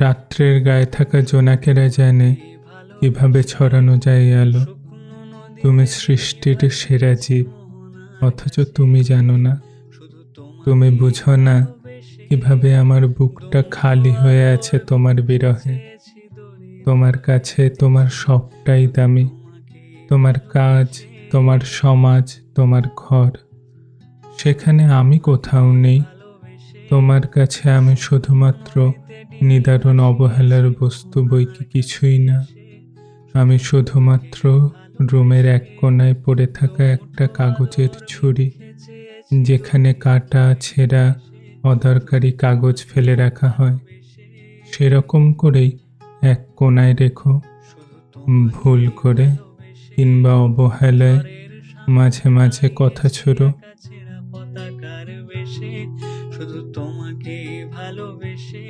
রাত্রের গায়ে থাকা জোনাকেরা জানে, কীভাবে ছড়ানো যায় আলো। তুমি সৃষ্টির সেরা জীব, অথচ তুমি জানো না। তুমি বুঝো না কীভাবে আমার বুকটা খালি হয়ে আছে তোমার বিরহে। তোমার কাছে তোমার সবটাই দামি। তোমার কাজ, তোমার সমাজ, তোমার ঘর। সেখানে আমি কোথাও নেই। তোমার কাছে আমি শুধুমাত্র নিদারুণ অবহেলার বস্তু বই কি কিছুই না। আমি শুধুমাত্র রুমের এক কোনায় পড়ে থাকা একটা কাগজের ছুরি, যেখানে কাটা, ছেঁড়া, অদরকারি কাগজ ফেলে রাখা হয়। সেরকম করেই এক কোনায় রেখো। ভুল করে কিংবা অবহেলায় মাঝে মাঝে কথা ছোড়ো। শুধু তোমাকে ভালোবেসে